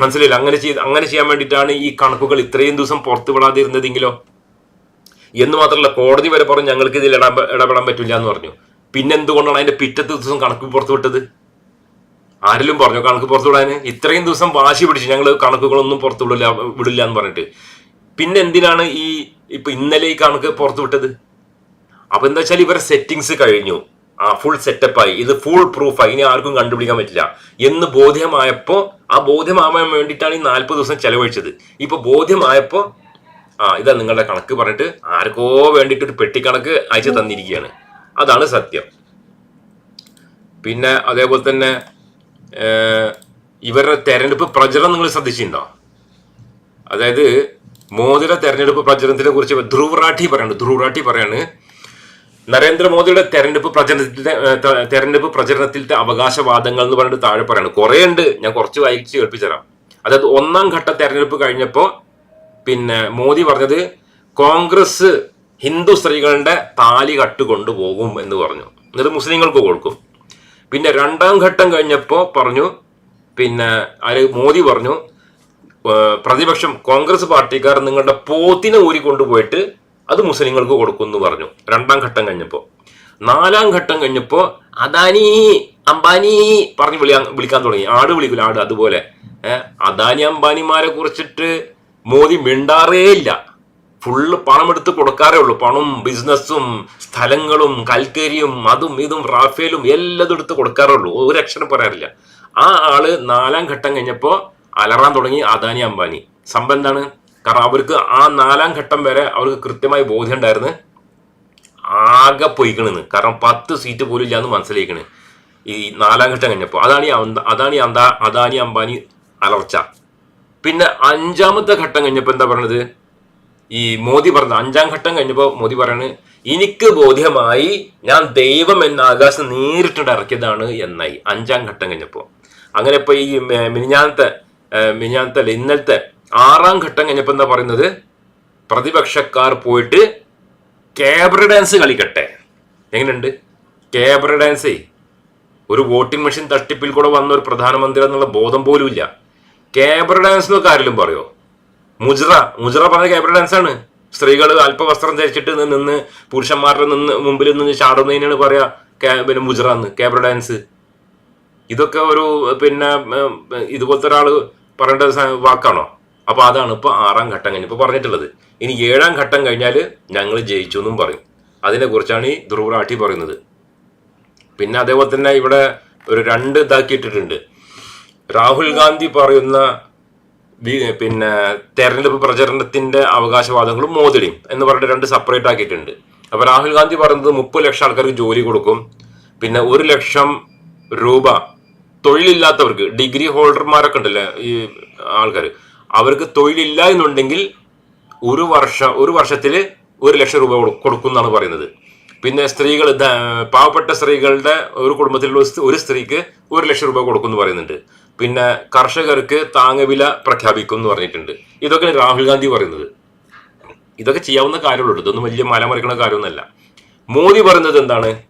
മനസ്സിലായില്ല? അങ്ങനെ ചെയ്ത് അങ്ങനെ ചെയ്യാൻ വേണ്ടിയിട്ടാണ് ഈ കണക്കുകൾ ഇത്രയും ദിവസം പുറത്തു വിടാതിരുന്നതെങ്കിലോ? എന്ന് മാത്രമല്ല കോടതി വരെ പറഞ്ഞു ഞങ്ങൾക്ക് ഇതിൽ ഇടാൻ ഇടപെടാൻ പറ്റില്ല എന്ന് പറഞ്ഞു. പിന്നെ എന്തുകൊണ്ടാണ് അതിന്റെ പിറ്റത്തെ ദിവസം കണക്ക് പുറത്തു വിട്ടത്? ആരെങ്കിലും പറഞ്ഞു കണക്ക് പുറത്തുവിടാൻ ഇത്രയും ദിവസം വാശി പിടിച്ചു ഞങ്ങൾ കണക്കുകളൊന്നും പുറത്തു വിടില്ല വിടില്ല എന്ന് പറഞ്ഞിട്ട്. പിന്നെ എന്തിനാണ് ഈ ഇപ്പൊ ഇന്നലെ ഈ കണക്ക് പുറത്തു വിട്ടത്? അപ്പൊ എന്താ വെച്ചാൽ ഇവരെ സെറ്റിങ്സ് കഴിഞ്ഞു. ആ ഫുൾ സെറ്റപ്പായി ഇത് ഫുൾ പ്രൂഫായി ഇനി ആർക്കും കണ്ടുപിടിക്കാൻ പറ്റില്ല. എന്ന് ബോധ്യമായപ്പോ ആ ബോധ്യമാവാൻ വേണ്ടിയിട്ടാണ് ഈ നാല്പത് ദിവസം ചെലവഴിച്ചത്. ഇപ്പൊ ബോധ്യമായപ്പോ ആ ഇതാ നിങ്ങളുടെ കണക്ക് പറഞ്ഞിട്ട് ആർക്കോ വേണ്ടിയിട്ട് ഒരു പെട്ടിക്കണക്ക് അയച്ചു തന്നിരിക്കുകയാണ്. അതാണ് സത്യം. പിന്നെ അതേപോലെ തന്നെ ഇവരുടെ തെരഞ്ഞെടുപ്പ് പ്രചരണം നിങ്ങൾ ശ്രദ്ധിച്ചിട്ടുണ്ടോ? അതായത് മോദിയുടെ തെരഞ്ഞെടുപ്പ് പ്രചരണത്തിനെ കുറിച്ച് ധ്രുവ് റാഠി പറയാണ് ധ്രുവ് റാഠി പറയാണ്. നരേന്ദ്രമോദിയുടെ തെരഞ്ഞെടുപ്പ് പ്രചരണത്തിലെ തെരഞ്ഞെടുപ്പ് പ്രചരണത്തിലത്തെ അവകാശവാദങ്ങൾ എന്ന് പറഞ്ഞിട്ട് താഴെ പറയാണ്. കുറെ ഉണ്ട് ഞാൻ കുറച്ച് വായിച്ച് കേൾപ്പിച്ചതരാം അതായത് ഒന്നാം ഘട്ട തെരഞ്ഞെടുപ്പ് കഴിഞ്ഞപ്പോൾ പിന്നെ മോദി പറഞ്ഞത് കോൺഗ്രസ് ഹിന്ദു സ്ത്രീകളുടെ താലി കട്ട് കൊണ്ടുപോകും എന്ന് പറഞ്ഞു. എന്നിട്ട് മുസ്ലിങ്ങൾക്ക് കൊടുക്കും. പിന്നെ രണ്ടാം ഘട്ടം കഴിഞ്ഞപ്പോൾ പറഞ്ഞു പിന്നെ ആര് മോദി പറഞ്ഞു പ്രതിപക്ഷം കോൺഗ്രസ് പാർട്ടിക്കാർ നിങ്ങളുടെ പോത്തിനെ ഊരി കൊണ്ടുപോയിട്ട് അത് മുസ്ലിങ്ങൾക്ക് കൊടുക്കും എന്ന് പറഞ്ഞു. രണ്ടാം ഘട്ടം കഴിഞ്ഞപ്പോൾ നാലാം ഘട്ടം കഴിഞ്ഞപ്പോൾ അദാനി അംബാനി പറഞ്ഞ് വിളിക്കാൻ വിളിക്കാൻ തുടങ്ങി. ആട് വിളിക്കില്ല ആട് അതുപോലെ. അദാനി അംബാനിമാരെ കുറിച്ചിട്ട് മോദി മിണ്ടാറേ ഇല്ല. ഫുള്ള് പണമെടുത്ത് കൊടുക്കാറേ ഉള്ളൂ. പണം ബിസിനസ്സും സ്ഥലങ്ങളും കൽക്കരിയും അതും ഇതും റാഫേലും എല്ലാം എടുത്ത് കൊടുക്കാറേ ഉള്ളൂ. ഒരു അക്ഷരം പറയാറില്ല. ആ ആൾ നാലാം ഘട്ടം കഴിഞ്ഞപ്പോ അലറാൻ തുടങ്ങി അദാനി അംബാനി. സംഭവം എന്താണ്? കാരണം അവർക്ക് ആ നാലാം ഘട്ടം വരെ അവർക്ക് കൃത്യമായി ബോധ്യം ഉണ്ടായിരുന്നു. ആകെ പൊയ്ക്കണെന്ന്. കാരണം പത്ത് സീറ്റ് പോലും ഇല്ലാന്ന് മനസ്സിലാക്കണ് ഈ നാലാം ഘട്ടം കഴിഞ്ഞപ്പോൾ. അതാണ് ഈ അതാണ് ഈ അന്താ അദാനി അംബാനി അലർച്ച. പിന്നെ അഞ്ചാമത്തെ ഘട്ടം കഴിഞ്ഞപ്പോൾ എന്താ പറയണത്? ഈ മോദി പറഞ്ഞ അഞ്ചാം ഘട്ടം കഴിഞ്ഞപ്പോൾ മോദി പറയാണ് എനിക്ക് ബോധ്യമായി ഞാൻ ദൈവം എന്ന ആകാശം നേരിട്ട് ഇറക്കിയതാണ് എന്നായി. അഞ്ചാം ഘട്ടം കഴിഞ്ഞപ്പോൾ. അങ്ങനെ ഇപ്പോൾ ഈ മെ- അല്ല, ഇന്നലത്തെ ആറാം ഘട്ടം കഴിഞ്ഞപ്പോൾ എന്താ പറയുന്നത്? പ്രതിപക്ഷക്കാർ പോയിട്ട് കേബ്ര ഡാൻസ് കളിക്കട്ടെ. എങ്ങനെയുണ്ട്? കേബ്ര ഡാൻസേ ഒരു വോട്ടിംഗ് മെഷീൻ തട്ടിപ്പിൽ കൂടെ വന്ന ഒരു പ്രധാനമന്ത്രി എന്നുള്ള ബോധം പോലും ഇല്ല. കേബ്ര ഡാൻസ് എന്നൊക്കെ ആരെങ്കിലും പറയോ? മുജറ മുജറ പറഞ്ഞ കേബ്ര ഡാൻസ് ആണ്. സ്ത്രീകൾ അല്പവസ്ത്രം ധരിച്ചിട്ട് നിന്ന് പുരുഷന്മാരുടെ നിന്ന് മുമ്പിൽ നിന്ന് ചാടുന്നതിനാണ് പറയാ പിന്നെ മുജറ എന്ന് കേബ്ര ഡാൻസ്. ഇതൊക്കെ ഒരു പിന്നെ ഇതുപോലത്തെ ഒരാൾ പറയേണ്ട വാക്കാണോ? അപ്പൊ അതാണ് ഇപ്പൊ ആറാം ഘട്ടം കഴിഞ്ഞ് ഇപ്പൊ പറഞ്ഞിട്ടുള്ളത്. ഇനി ഏഴാം ഘട്ടം കഴിഞ്ഞാൽ ഞങ്ങൾ ജയിച്ചു എന്നും പറയും. അതിനെ കുറിച്ചാണ് ഈ ധ്രുവറാട്ടി പറയുന്നത്. പിന്നെ അതേപോലെ തന്നെ ഇവിടെ ഒരു രണ്ട് ഇതാക്കിയിട്ടിട്ടുണ്ട്. രാഹുൽ ഗാന്ധി പറയുന്ന പിന്നെ തെരഞ്ഞെടുപ്പ് പ്രചരണത്തിന്റെ അവകാശവാദങ്ങളും മോദിയും എന്ന് പറഞ്ഞിട്ട് രണ്ട് സെപ്പറേറ്റ് ആക്കിയിട്ടുണ്ട്. അപ്പൊ രാഹുൽ ഗാന്ധി പറയുന്നത് മുപ്പത് ലക്ഷം ആൾക്കാർക്ക് ജോലി കൊടുക്കും. പിന്നെ ഒരു ലക്ഷം രൂപ തൊഴിലില്ലാത്തവർക്ക് ഡിഗ്രി ഹോൾഡർമാരൊക്കെ ഉണ്ടല്ലേ ഈ ആൾക്കാർ അവർക്ക് തൊഴിലില്ല എന്നുണ്ടെങ്കിൽ ഒരു വർഷം ഒരു വർഷത്തിൽ ഒരു ലക്ഷം രൂപ കൊടു- കൊടുക്കും എന്നാണ് പറയുന്നത്. പിന്നെ സ്ത്രീകൾ പാവപ്പെട്ട സ്ത്രീകളുടെ ഒരു കുടുംബത്തിലുള്ള ഒരു സ്ത്രീക്ക് ഒരു ലക്ഷം രൂപ കൊടുക്കും എന്ന് പറയുന്നുണ്ട്. പിന്നെ കർഷകർക്ക് താങ്ങവില പ്രഖ്യാപിക്കും എന്ന് പറഞ്ഞിട്ടുണ്ട്. ഇതൊക്കെ രാഹുൽ ഗാന്ധി പറയുന്നത്. ഇതൊക്കെ ചെയ്യാവുന്ന കാര്യമുള്ളൂ. ഇതൊന്നും വലിയ മലമറിക്കുന്ന കാര്യമൊന്നുമല്ല. മോദി പറയുന്നത് എന്താണ്?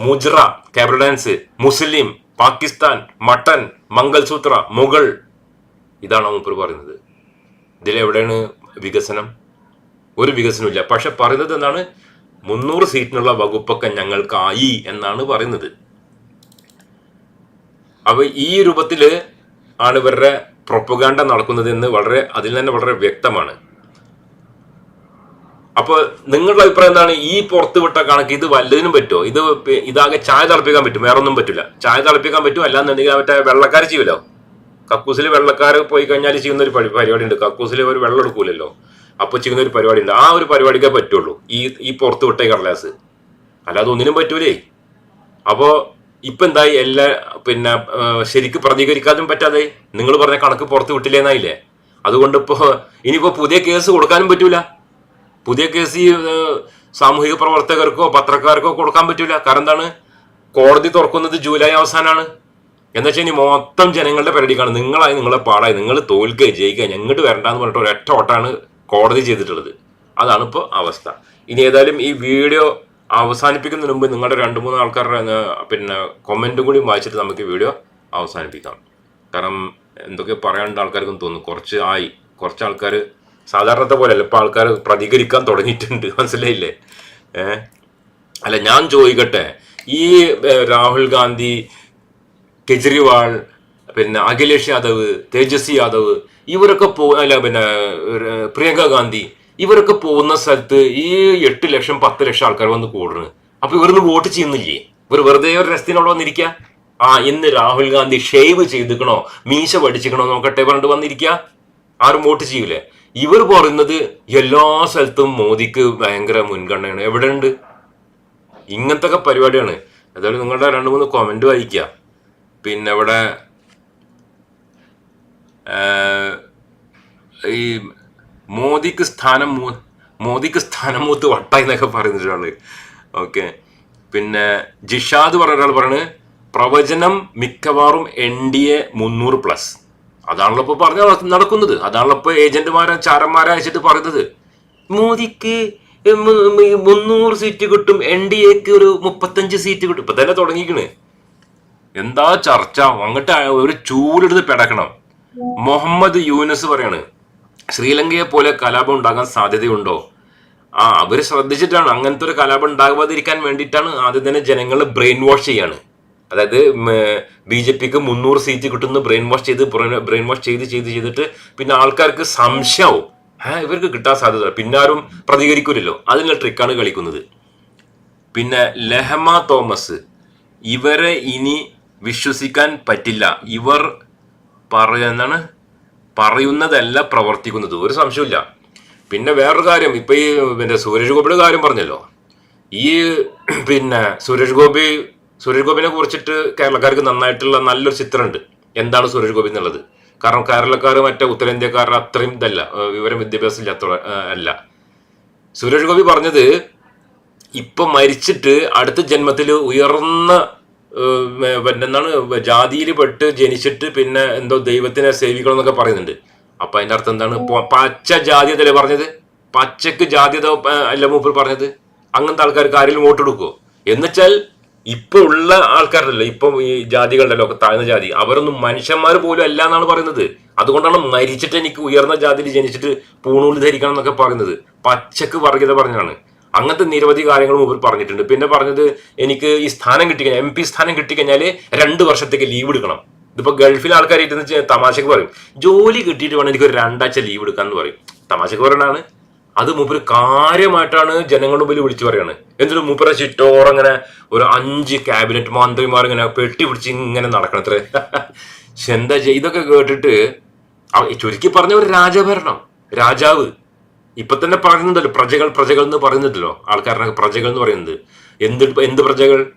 മുജ്ര കേബിൾ ഡാൻസ് മുസ്ലിം പാകിസ്ഥാൻ മട്ടൻ മംഗൾസൂത്ര മുഗൾ. ഇതാണ് മൂപ്പർ പറയുന്നത്. ഇതിലെവിടെയാണ് വികസനം? ഒരു വികസനമില്ല പക്ഷെ പറയുന്നത് എന്താണ്? മുന്നൂറ് സീറ്റിനുള്ള വകുപ്പൊക്കെ ഞങ്ങൾക്കായി എന്നാണ് പറയുന്നത്. അപ്പൊ ഈ രൂപത്തിൽ ആണ് ഇവരുടെ പ്രൊപ്പഗാൻഡ നടക്കുന്നത് എന്ന് വളരെ അതിൽ തന്നെ വളരെ വ്യക്തമാണ്. അപ്പൊ നിങ്ങളുടെ അഭിപ്രായം എന്താണ്? ഈ പുറത്ത് വിട്ട കണക്ക് ഇത് വല്ലതിനും പറ്റുമോ? ഇത് ഇതാകെ ചായ തിളപ്പിക്കാൻ പറ്റും വേറെ ഒന്നും പറ്റില്ല ചായ തിളപ്പിക്കാൻ പറ്റും അല്ലാന്നുണ്ടെങ്കിൽ മറ്റേ വെള്ളക്കാർ ചെയ്യൂലോ? കക്കൂസിൽ വെള്ളക്കാർ പോയി കഴിഞ്ഞാൽ ചെയ്യുന്ന ഒരു പരിപാടി ഉണ്ട് കക്കൂസിൽ ഒരു വെള്ളം എടുക്കൂലല്ലോ? അപ്പൊ ചെയ്യുന്ന ഒരു പരിപാടി ഉണ്ട് ആ ഒരു പരിപാടിക്കേ പറ്റുള്ളൂ ഈ ഈ പുറത്ത് വിട്ട കടലാസ്. അല്ലാതെ ഒന്നിനും പറ്റൂലേ. അപ്പോ ഇപ്പൊ എന്തായി? എല്ലാ പിന്നെ ശരിക്ക് പ്രതികരിക്കാനും പറ്റാതെ. നിങ്ങൾ പറഞ്ഞ കണക്ക് പുറത്ത് വിട്ടില്ലേന്നായില്ലേ? അതുകൊണ്ട് ഇപ്പോ ഇനിയിപ്പോ പുതിയ കേസ് കൊടുക്കാനും പറ്റൂല. പുതിയ കേസ് ഈ സാമൂഹിക പ്രവർത്തകർക്കോ പത്രക്കാർക്കോ കൊടുക്കാൻ പറ്റൂല. കാരണം എന്താണ്? കോടതി തുറക്കുന്നത് ജൂലൈ അവസാനമാണ് എന്ന് വെച്ചാൽ ഇനി മൊത്തം ജനങ്ങളുടെ പരിപാടിക്കാണ് നിങ്ങളായി നിങ്ങളെ പാടായി. നിങ്ങൾ തോൽക്കുക ജയിക്കുക ഞങ്ങോട്ട് വരണ്ടെന്ന് പറഞ്ഞിട്ട് ഒരൊറ്റ ഓട്ടാണ് കോടതി ചെയ്തിട്ടുള്ളത്. അതാണ് ഇപ്പോൾ അവസ്ഥ. ഇനി ഏതായാലും ഈ വീഡിയോ അവസാനിപ്പിക്കുന്നതിന് മുമ്പ് നിങ്ങളുടെ രണ്ട് മൂന്ന് ആൾക്കാരുടെ പിന്നെ കമന്റും കൂടി വായിച്ചിട്ട് നമുക്ക് വീഡിയോ അവസാനിപ്പിക്കാം. കാരണം എന്തൊക്കെ പറയാനുള്ള ആൾക്കാർക്കും തോന്നുന്നു. കുറച്ച് ആയി. കുറച്ച് ആൾക്കാർ സാധാരണത്തെ പോലെ അല്ല ഇപ്പം ആൾക്കാർ പ്രതികരിക്കാൻ തുടങ്ങിയിട്ടുണ്ട്. <laughs> മനസ്സിലായില്ലേ? ഏഹ് അല്ല ഞാൻ ചോദിക്കട്ടെ. ഈ രാഹുൽ ഗാന്ധി കെജ്രിവാൾ പിന്നെ അഖിലേഷ് യാദവ് തേജസ്വി യാദവ് ഇവരൊക്കെ പോ അല്ല പിന്നെ പ്രിയങ്ക ഗാന്ധി ഇവരൊക്കെ പോകുന്ന സ്ഥലത്ത് ഈ എട്ട് ലക്ഷം പത്ത് ലക്ഷം ആൾക്കാർ വന്ന് കൂടുന്നു അപ്പൊ ഇവരൊന്ന് വോട്ട് ചെയ്യുന്നില്ലേ? ഇവർ വെറുതെ ഒരു രസത്തിനോട് വന്നിരിക്കുക ആ ഇന്ന് രാഹുൽ ഗാന്ധി ഷേവ് ചെയ്തിക്കണോ? മീശ പഠിച്ചിക്കണോ നോക്കട്ടെ പറഞ്ഞിട്ട് വന്നിരിക്കുക ആരും വോട്ട് ചെയ്യൂലേ? ഇവർ പറയുന്നത് എല്ലാ സ്ഥലത്തും മോദിക്ക് ഭയങ്കര മുൻഗണനയാണ്. എവിടെ ഉണ്ട് ഇങ്ങനത്തെ പരിപാടിയാണ്. അതായത് നിങ്ങളുടെ രണ്ട് മൂന്ന് കമന്റ് വായിക്കുക. പിന്നെ ഇവിടെ ഈ മോദിക്ക് സ്ഥാനം മോദിക്ക് സ്ഥാനം മൂത്ത് വട്ടായി എന്നൊക്കെ പറയുന്ന ഒരാൾ ഓക്കെ. പിന്നെ ജിഷാദ് പറഞ്ഞ ഒരാൾ പറയുന്നത് പ്രവചനം മിക്കവാറും എൻ ഡി എ മുന്നൂറ് പ്ലസ് അതാണല്ലോ ഇപ്പൊ പറഞ്ഞ നടക്കുന്നത്. അതാണല്ലോ ഇപ്പൊ ഏജന്റുമാരെ ചാരന്മാരെ അയച്ചിട്ട് പറയുന്നത്. മോദിക്ക് മുന്നൂറ് സീറ്റ് കിട്ടും എൻ ഡി എക്ക് ഒരു മുപ്പത്തഞ്ച് സീറ്റ് കിട്ടും. ഇപ്പൊ തന്നെ തുടങ്ങിക്കണ്. എന്താ ചർച്ച? അങ്ങോട്ട് ഒരു ചൂലെടുത്ത് പിടക്കണം. മുഹമ്മദ് യൂനസ് പറയാണ് ശ്രീലങ്കയെ പോലെ കലാപം ഉണ്ടാകാൻ സാധ്യതയുണ്ടോ? ആ അവർ ശ്രദ്ധിച്ചിട്ടാണ് അങ്ങനത്തെ ഒരു കലാപം ഉണ്ടാകാതിരിക്കാൻ വേണ്ടിയിട്ടാണ് ആദ്യം തന്നെ ജനങ്ങളെ ബ്രെയിൻ വാഷ് ചെയ്യാണ്. അതായത് ബി ജെ പിക്ക് മുന്നൂറ് സീറ്റ് കിട്ടുന്ന ബ്രെയിൻ വാഷ് ചെയ്ത് ബ്രെയിൻ വാഷ് ചെയ്ത് ചെയ്ത് ചെയ്തിട്ട് പിന്നെ ആൾക്കാർക്ക് സംശയവും. ഇവർക്ക് കിട്ടാൻ സാധ്യത പിന്നെ ആരും പ്രതികരിക്കൂലല്ലോ. അതിനുള്ള ട്രിക്കാണ് കളിക്കുന്നത്. പിന്നെ ലഹമ തോമസ് ഇവരെ ഇനി വിശ്വസിക്കാൻ പറ്റില്ല. ഇവർ പറയുന്നതാണ് പറയുന്നതല്ല പ്രവർത്തിക്കുന്നത്. ഒരു സംശയമില്ല പിന്നെ വേറൊരു കാര്യം. ഇപ്പൊ ഈ പിന്നെ സുരേഷ് ഗോപിയുടെ കാര്യം പറഞ്ഞല്ലോ. ഈ പിന്നെ സുരേഷ് ഗോപി സുരേഷ് ഗോപിനെ കുറിച്ചിട്ട് കേരളക്കാർക്ക് നന്നായിട്ടുള്ള നല്ലൊരു ചിത്രമുണ്ട്. എന്താണ് സുരേഷ് ഗോപി എന്നുള്ളത്? കാരണം കേരളക്കാർ മറ്റേ ഉത്തരേന്ത്യക്കാരുടെ അത്രയും ഇതല്ല വിവരം വിദ്യാഭ്യാസം ഇല്ലാത്ത അല്ല. സുരേഷ് ഗോപി പറഞ്ഞത് ഇപ്പൊ മരിച്ചിട്ട് അടുത്ത ജന്മത്തിൽ ഉയർന്ന എന്താണ് ജാതിയിൽ പെട്ട് ജനിച്ചിട്ട് പിന്നെ എന്തോ ദൈവത്തിനെ സേവിക്കണം എന്നൊക്കെ പറയുന്നുണ്ട്. അപ്പൊ അതിന്റെ അർത്ഥം എന്താണ്? പച്ച പച്ച ജാതിയതല്ലേ പറഞ്ഞത്? പച്ചക്ക് ജാതിയത അല്ല മൂപ്പർ പറഞ്ഞത്? അങ്ങനത്തെ ആൾക്കാർക്ക് ആരെങ്കിലും വോട്ട് കൊടുക്കുമോ എന്നുവെച്ചാൽ ഇപ്പൊ ഉള്ള ആൾക്കാരല്ലോ ഇപ്പൊ ഈ ജാതികളുടെ താഴ്ന്ന ജാതി അവരൊന്നും മനുഷ്യന്മാർ പോലും അല്ല എന്നാണ് പറയുന്നത്. അതുകൊണ്ടാണ് മരിച്ചിട്ട് എനിക്ക് ഉയർന്ന ജാതിയിൽ ജനിച്ചിട്ട് പൂണൂൽ ധരിക്കണം എന്നൊക്കെ പറയുന്നത്. പച്ചക്ക് വർഗീയത പറഞ്ഞാണ് അങ്ങനത്തെ നിരവധി കാര്യങ്ങളും ഇവർ പറഞ്ഞിട്ടുണ്ട്. പിന്നെ പറഞ്ഞത് എനിക്ക് ഈ സ്ഥാനം കിട്ടിക്കഴിഞ്ഞാൽ എം പി സ്ഥാനം കിട്ടിക്കഴിഞ്ഞാൽ രണ്ട് വർഷത്തേക്ക് ലീവ് എടുക്കണം. ഇതിപ്പോ ഗൾഫിലെ ആൾക്കാർ ഇരുന്ന് തമാശക്ക് പറയും ജോലി കിട്ടിയിട്ട് വേണം എനിക്ക് ഒരു രണ്ടാഴ്ച ലീവ് എടുക്കാന്ന് പറയും. തമാശക്ക് പറയണതാണ്. അത് മൂപ്പര് കാര്യമായിട്ടാണ് ജനങ്ങളുടെ മുമ്പിൽ വിളിച്ചു പറയാണ്. എന്നിട്ട് മൂപ്പര ചുറ്റോറം അങ്ങനെ ഒരു അഞ്ച് ക്യാബിനറ്റ് മന്ത്രിമാർ ഇങ്ങനെ പെട്ടി പിടിച്ച് ഇങ്ങനെ നടക്കണത്രേ? എന്താ ചെയ്തൊക്കെ കേട്ടിട്ട് അവ- ചുരുക്കി പറഞ്ഞ ഒരു രാജഭരണം. രാജാവ്. ഇപ്പൊ തന്നെ പറയുന്നുണ്ടല്ലോ പ്രജകൾ പ്രജകൾ എന്ന് പറയുന്നുണ്ടല്ലോ. ആൾക്കാരുടെ പ്രജകൾ എന്ന് പറയുന്നത്. എന്ത് എന്ത് പ്രജകൾ?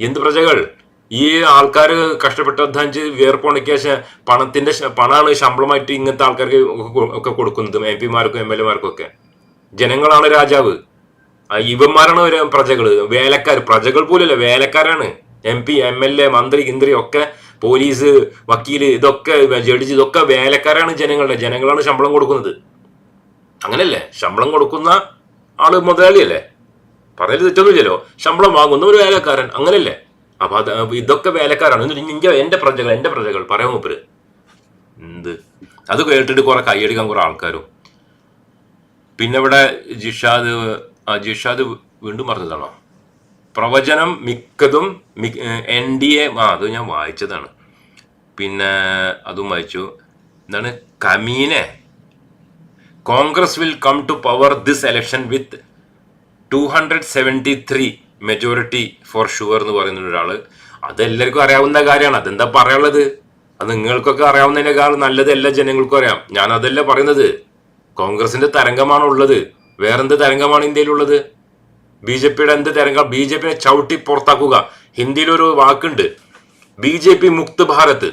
എന്ത് പ്രജകൾ? ഈ ആൾക്കാർ കഷ്ടപ്പെട്ട് അധ്വാനിച്ച് വേർപ്പുണക്കിയ പണത്തിന്റെ പണമാണ് ശമ്പളമായിട്ട് ഇങ്ങനത്തെ ആൾക്കാർക്ക് ഒക്കെ കൊടുക്കുന്നത് എം പിമാർക്കും എം എൽ എമാർക്കും ഒക്കെ. ജനങ്ങളാണ് രാജാവ്. ഇവന്മാരാണ് ഒരു പ്രജകൾ. വേലക്കാർ പ്രജകൾ പോലല്ല വേലക്കാരാണ്. M P M L A മന്ത്രി ഇന്ദ്രി ഒക്കെ പോലീസ് വക്കീൽ ഇതൊക്കെ ജഡ്ജ് ഇതൊക്കെ വേലക്കാരാണ് ജനങ്ങളുടെ. ജനങ്ങളാണ് ശമ്പളം കൊടുക്കുന്നത്. അങ്ങനല്ലേ? ശമ്പളം കൊടുക്കുന്ന ആൾ മുതലാളിയല്ലേ? പറഞ്ഞത് തെറ്റൊന്നുമില്ലല്ലോ. ശമ്പളം വാങ്ങുന്ന ഒരു വേലക്കാരൻ. അങ്ങനല്ലേ? അപ്പൊ അത് ഇതൊക്കെ വേലക്കാരാണ്. എന്നിട്ട് എന്റെ പ്രജകൾ എന്റെ പ്രജകൾ പറയാൻ മൂപ്പര്? എന്ത്? അത് കേട്ടിട്ട് കുറെ കൈയടിക്കാൻ കുറെ ആൾക്കാരും പിന്നെ ഇവിടെ ജിഷാദ് ആ ജിഷാദ് വീണ്ടും പറഞ്ഞതാണോ? പ്രവചനം മിക്കതും എൻ ഡി എ ആ അത് ഞാൻ വായിച്ചതാണ്. പിന്നെ അതും വായിച്ചു. എന്താണ്? കമീനെ. Congress will come to power this election with two hundred seventy three majority for sure എന്ന് പറയുന്ന ഒരാൾ അതെല്ലാവർക്കും അറിയാവുന്ന കാര്യമാണ്. അതെന്താ പറയാനുള്ളത്? അത് നിങ്ങൾക്കൊക്കെ അറിയാവുന്നതിനേക്കാൾ നല്ലത് എല്ലാ ജനങ്ങൾക്കും അറിയാം. ഞാൻ അതല്ല പറയുന്നത്. കോൺഗ്രസിന്റെ തരംഗമാണ് ഉള്ളത് വേറെന്ത് തരംഗമാണ് ഇന്ത്യയിലുള്ളത്? ബി ജെ പിയുടെ എന്ത് തരംഗം? ബി ജെ പിനെ ചവിട്ടി പുറത്താക്കുക. ഹിന്ദിയിലൊരു വാക്കുണ്ട്. ബി ജെ പി മുക്ത് ഭാരത്.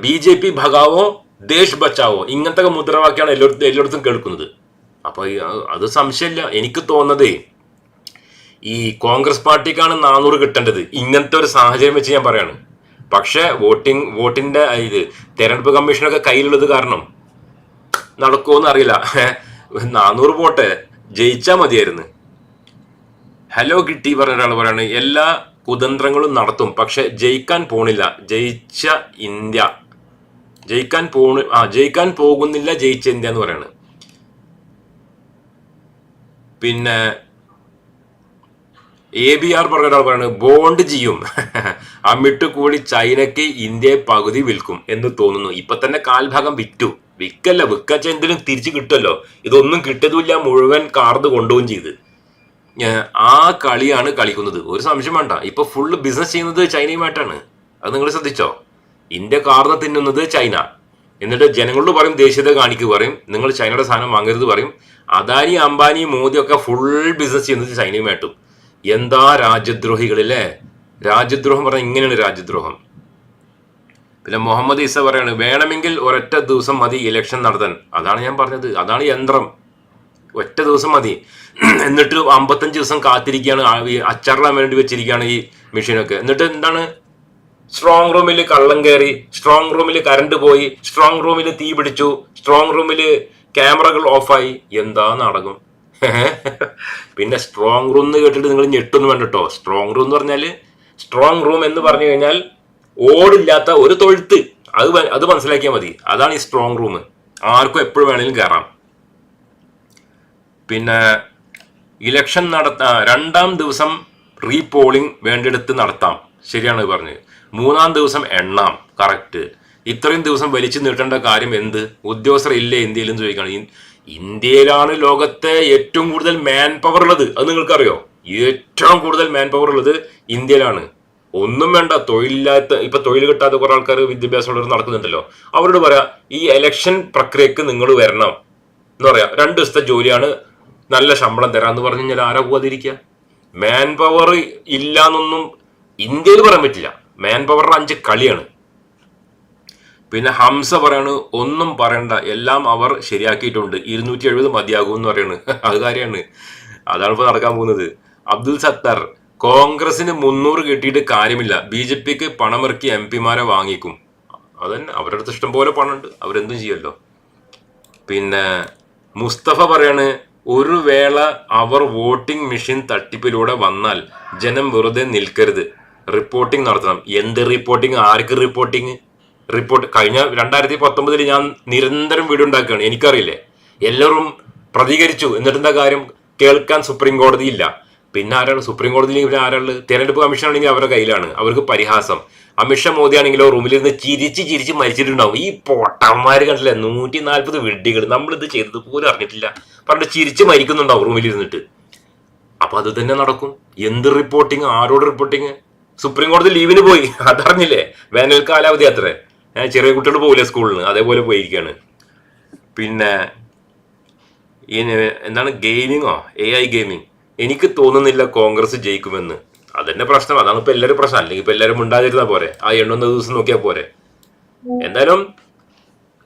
ബി ജെ പി ഭഗാവോ ദേശ് ബച്ചാവോ? ഇങ്ങനത്തെ മുദ്രാവാക്യമാണ് എല്ലായിടത്തും എല്ലായിടത്തും കേൾക്കുന്നത്. അപ്പൊ അത് സംശയമില്ല. എനിക്ക് തോന്നുന്നതേ ഈ കോൺഗ്രസ് പാർട്ടിക്കാണ് നാനൂറ് കിട്ടേണ്ടത്. ഇങ്ങനത്തെ ഒരു സാഹചര്യം വെച്ച് ഞാൻ പറയാണ്. പക്ഷേ വോട്ടിംഗ് വോട്ടിന്റെ ഇത് തെരഞ്ഞെടുപ്പ് കമ്മീഷനൊക്കെ കയ്യിലുള്ളത് കാരണം നടക്കുമോന്ന് അറിയില്ല. നാനൂറ് പോട്ടെ. ജയിച്ചാ മതിയായിരുന്നു. ഹലോ കിട്ടി പറഞ്ഞ ഒരാൾ പറയാണ് എല്ലാ കുതന്ത്രങ്ങളും നടത്തും. പക്ഷെ ജയിക്കാൻ പോണില്ല. ജയിച്ച ഇന്ത്യ. ജയിക്കാൻ പോണ ആ ജയിക്കാൻ പോകുന്നില്ല ജയിച്ച ഇന്ത്യ എന്ന് പറയാണ്. പിന്നെ എ ബി ആർ പറഞ്ഞ ഒരാൾ പറയുന്നത് ബോണ്ട് ചെയ്യും. <laughs> അമിട്ട് കൂടി ചൈനയ്ക്ക് ഇന്ത്യയെ പകുതി വിൽക്കും എന്ന് തോന്നുന്നു. ഇപ്പൊ തന്നെ കാൽഭാഗം വിറ്റു. വിൽക്കല്ല വിൽക്കച്ച എന്തെങ്കിലും തിരിച്ചു കിട്ടുമല്ലോ. ഇതൊന്നും കിട്ടതുമില്ല മുഴുവൻ കാർഡ് കൊണ്ടുപോകും ചെയ്ത്. ആ കളിയാണ് കളിക്കുന്നത്. ഒരു സംശയം വേണ്ട. ഇപ്പൊ ഫുള്ള് ബിസിനസ് ചെയ്യുന്നത് ചൈനയുമായിട്ടാണ്. അത് നിങ്ങൾ ശ്രദ്ധിച്ചോ? ഇന്ത്യ കാർന്ന് തിന്നുന്നത് ചൈന. എന്നിട്ട് ജനങ്ങളോട് പറയും ദേശീയത കാണിക്കുക പറയും. നിങ്ങൾ ചൈനയുടെ സാധനം വാങ്ങരുത് പറയും. അദാനി അംബാനി മോദി ഒക്കെ ഫുൾ ബിസിനസ് ചെയ്യുന്നത് ചൈനയുമായിട്ടും. എന്താ രാജ്യദ്രോഹികളില്ലേ രാജ്യദ്രോഹം പറഞ്ഞാൽ ഇങ്ങനെയാണ് രാജ്യദ്രോഹം. പിന്നെ മുഹമ്മദ് ഈസ പറയാണ് വേണമെങ്കിൽ ഒരൊറ്റ ദിവസം മതി ഇലക്ഷൻ നടത്താൻ. അതാണ് ഞാൻ പറഞ്ഞത്. അതാണ് യന്ത്രം. ഒറ്റ ദിവസം മതി. എന്നിട്ട് അമ്പത്തഞ്ച് ദിവസം കാത്തിരിക്കുകയാണ് അച്ചറിടാൻ വേണ്ടി വെച്ചിരിക്കുകയാണ് ഈ മെഷീനൊക്കെ. എന്നിട്ട് എന്താണ്? സ്ട്രോങ് റൂമിൽ കള്ളം കയറി സ്ട്രോങ് റൂമിൽ കറണ്ട് പോയി സ്ട്രോങ് റൂമിൽ തീ പിടിച്ചു സ്ട്രോങ് റൂമിൽ ക്യാമറകൾ ഓഫായി എന്താ നാടകം? <laughs> പിന്നെ സ്ട്രോങ് റൂം എന്ന് കേട്ടിട്ട് നിങ്ങൾ ഞെട്ടൊന്നും വേണ്ട കേട്ടോ സ്ട്രോങ് റൂം എന്ന് പറഞ്ഞാൽ സ്ട്രോങ് റൂം എന്ന് പറഞ്ഞു കഴിഞ്ഞാൽ ഓടില്ലാത്ത ഒരു തൊഴുത്ത്. അത് അത് മനസ്സിലാക്കിയാൽ മതി. അതാണ് ഈ സ്ട്രോങ് റൂം ആർക്കും എപ്പോഴും വേണമെങ്കിലും കയറാം പിന്നെ ഇലക്ഷൻ നടത്ത രണ്ടാം ദിവസം റീപോളിംഗ് വേണ്ടിയെടുത്ത് നടത്താം. ശരിയാണ് പറഞ്ഞത്. മൂന്നാം ദിവസം എണ്ണാം. കറക്റ്റ് ഇത്രയും ദിവസം വലിച്ചു നീട്ടേണ്ട കാര്യം എന്ത്? ഉദ്യോഗസ്ഥർ ഇല്ലേ ഇന്ത്യയിലും ചോദിക്കണം. ഇന്ത്യയിലാണ് ലോകത്തെ ഏറ്റവും കൂടുതൽ മാൻ പവർ ഉള്ളത്. അത് നിങ്ങൾക്കറിയോ? ഏറ്റവും കൂടുതൽ മാൻ പവർ ഉള്ളത് ഇന്ത്യയിലാണ്. ഒന്നും വേണ്ട തൊഴിലില്ലാത്ത ഇപ്പൊ തൊഴിൽ കിട്ടാത്ത കുറെ ആൾക്കാർ വിദ്യാഭ്യാസമുള്ളവർ നടക്കുന്നുണ്ടല്ലോ. അവരോട് പറയാ ഈ എലക്ഷൻ പ്രക്രിയക്ക് നിങ്ങൾ വരണം എന്ന് പറയാ. രണ്ട് ദിവസത്തെ ജോലിയാണ് നല്ല ശമ്പളം തരാന്ന് പറഞ്ഞു കഴിഞ്ഞാൽ ആരാ പോകാതിരിക്കുക മാൻ പവർ ഇല്ല എന്നൊന്നും ഇന്ത്യയിൽ പറയാൻ പറ്റില്ല. മാൻ പവറിന്റെ അഞ്ച് കളിയാണ്. പിന്നെ ഹംസ പറയാണ് ഒന്നും പറയണ്ട എല്ലാം അവർ ശരിയാക്കിയിട്ടുണ്ട്. ഇരുന്നൂറ്റി എഴുപത് മതിയാകും എന്ന് പറയാണ്. <laughs> അത് കാര്യമാണ്. അതാണ് ഇപ്പോൾ നടക്കാൻ പോകുന്നത്. അബ്ദുൽ സത്താർ കോൺഗ്രസിന് മുന്നൂറ് കിട്ടിയിട്ട് കാര്യമില്ല. ബി ജെ പിക്ക് പണമിറക്കി എം പിമാരെ വാങ്ങിക്കും. അതന്നെ അവരുടെ അടുത്ത് ഇഷ്ടം പോലെ പണമുണ്ട്. അവരെന്തും ചെയ്യല്ലോ പിന്നെ മുസ്തഫ പറയാണ് ഒരു വേള അവർ വോട്ടിംഗ് മെഷീൻ തട്ടിപ്പിലൂടെ വന്നാൽ ജനം വെറുതെ നിൽക്കരുത്. റിപ്പോർട്ടിംഗ് നടത്തണം. എന്ത് റിപ്പോർട്ടിംഗ്? ആർക്ക് റിപ്പോർട്ടിംഗ്? റിപ്പോർട്ട് കഴിഞ്ഞ രണ്ടായിരത്തി പത്തൊമ്പതിൽ ഞാൻ നിരന്തരം വീഡിയോ ഉണ്ടാക്കുകയാണ്. എനിക്കറിയില്ലേ? എല്ലാവരും പ്രതികരിച്ചു. എന്നിട്ടെന്താ കാര്യം? കേൾക്കാൻ സുപ്രീം കോടതി ഇല്ല. പിന്നെ ആരാണ് സുപ്രീം കോടതി പിന്നെ ആരാൾ തെരഞ്ഞെടുപ്പ് കമ്മീഷൻ ആണെങ്കിൽ അവരുടെ കയ്യിലാണ്. അവർക്ക് പരിഹാസം. അമിത്ഷാ മോദി ആണെങ്കിലോ റൂമിലിരുന്ന് ചിരിച്ച് ചിരിച്ച് മരിച്ചിട്ടുണ്ടാവും. ഈ പൊട്ടന്മാര് കണ്ടില്ലേ? നൂറ്റി നാൽപ്പത് വെഡികൾ നമ്മളിത് ചെയ്തത് പോലും അറിഞ്ഞിട്ടില്ല. പറഞ്ഞിട്ട് ചിരിച്ച് മരിക്കുന്നുണ്ടാവും റൂമിലിരുന്നിട്ട് അപ്പൊ അത് തന്നെ നടക്കും. എന്ത് റിപ്പോർട്ടിങ് ആരോട് റിപ്പോർട്ടിങ് സുപ്രീം കോടതി ലീവിന് പോയി. അതറിഞ്ഞില്ലേ? വേനൽ കാലാവധി അത്രേ. ചെറിയ കുട്ടികൾ പോകില്ല സ്കൂളിൽ അതേപോലെ പോയിരിക്കുകയാണ് പിന്നെ ഈ എന്താണ് ഗെയിമിങ്ങോ? A I gaming. എനിക്ക് തോന്നുന്നില്ല കോൺഗ്രസ് ജയിക്കുമെന്ന്. അതന്നെ പ്രശ്നം. അതാണ് ഇപ്പൊ എല്ലാവരും പ്രശ്നം. അല്ലെങ്കിൽ ഇപ്പൊ എല്ലാവരും ഉണ്ടാതിരുന്നാ പോരെ? ആ എണ്ണുന്ന ദിവസം നോക്കിയാൽ പോരെ? എന്തായാലും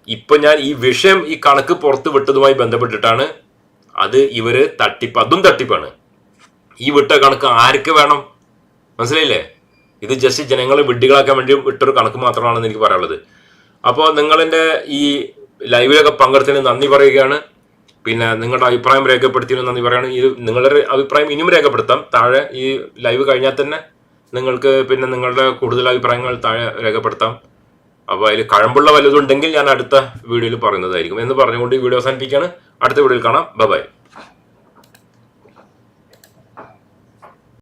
ഇപ്പൊ ഞാൻ ഈ വിഷയം ഈ കണക്ക് പുറത്ത് വിട്ടതുമായി ബന്ധപ്പെട്ടിട്ടാണ് അത് ഇവർ തട്ടിപ്പ് അതും തട്ടിപ്പാണ്. ഈ വിട്ട കണക്ക് ആർക്ക് വേണം? മനസ്സിലായില്ലേ? ഇത് ജസ്റ്റ് ജനങ്ങളെ വിഡ്ഢികളാക്കാൻ വേണ്ടി ഇട്ടൊരു കണക്ക് മാത്രമാണെന്ന് എനിക്ക് പറയാനുള്ളത്. അപ്പോൾ നിങ്ങളെന്റെ ഈ ലൈവിലൊക്കെ പങ്കെടുത്തതിന് നന്ദി പറയുകയാണ്. പിന്നെ നിങ്ങളുടെ അഭിപ്രായം രേഖപ്പെടുത്തിയതിന് നന്ദി പറയുകയാണ്. ഇത് നിങ്ങളുടെ അഭിപ്രായം ഇനിയും രേഖപ്പെടുത്താം. താഴെ ഈ ലൈവ് കഴിഞ്ഞാൽ തന്നെ നിങ്ങൾക്ക് പിന്നെ നിങ്ങളുടെ കൂടുതൽ അഭിപ്രായങ്ങൾ താഴെ രേഖപ്പെടുത്താം. അപ്പോൾ അതിൽ കഴമ്പുള്ള വല്ലതുണ്ടെങ്കിൽ ഞാൻ അടുത്ത വീഡിയോയിൽ പറയുന്നതായിരിക്കും. എന്ന് പറഞ്ഞുകൊണ്ട് ഈ വീഡിയോ അവസാനിപ്പിക്കുകയാണ്. അടുത്ത വീഡിയോയിൽ കാണാം. ബൈ